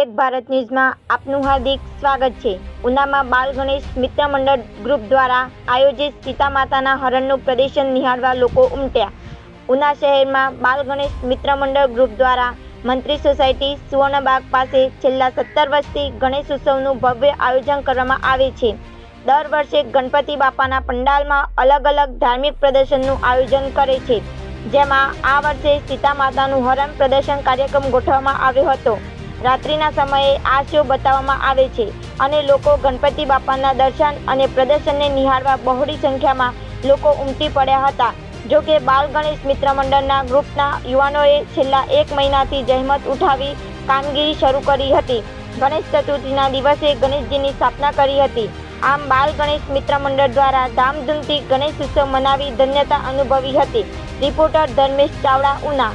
એક ભારત ન્યૂઝમાં આપનું હાર્દિક સ્વાગત છે. ઉનામાં બાલ ગણેશ મિત્ર મંડળ ગ્રુપ દ્વારા આયોજિત સીતા માતાના હરણનું પ્રદર્શન નિહાળવા લોકો ઉમટ્યા. ઉના શહેરમાં બાલ ગણેશ મિત્ર મંડળ ગ્રુપ દ્વારા મંત્રી સોસાયટી સુવર્ણબાગ પાસે છેલ્લા સત્તર વર્ષથી ગણેશ ઉત્સવનું ભવ્ય આયોજન કરવામાં આવે છે. દર વર્ષે ગણપતિ બાપાના પંડાલમાં અલગ અલગ ધાર્મિક પ્રદર્શનનું આયોજન કરે છે. જેમાં આ વર્ષે સીતા માતાનું હરણ પ્રદર્શન કાર્યક્રમ ગોઠવવામાં આવ્યો હતો. રાત્રિના સમયે આ શો બતાવવામાં આવે છે અને લોકો ગણપતિ બાપાના દર્શન અને પ્રદર્શનને નિહાળવા બહોળી સંખ્યામાં લોકો ઉમટી પડ્યા હતા. જો કે બાલ ગણેશ મિત્ર મંડળના ગ્રુપના યુવાનોએ છેલ્લા એક મહિનાથી જહેમત ઉઠાવી કામગીરી શરૂ કરી હતી. ગણેશ ચતુર્થીના દિવસે ગણેશજીની સ્થાપના કરી હતી. આમ બાલ ગણેશ મિત્ર મંડળ દ્વારા ધામધૂમથી ગણેશ ઉત્સવ મનાવી ધન્યતા અનુભવી હતી. રિપોર્ટર ધર્મેશ ચાવડા, ઉના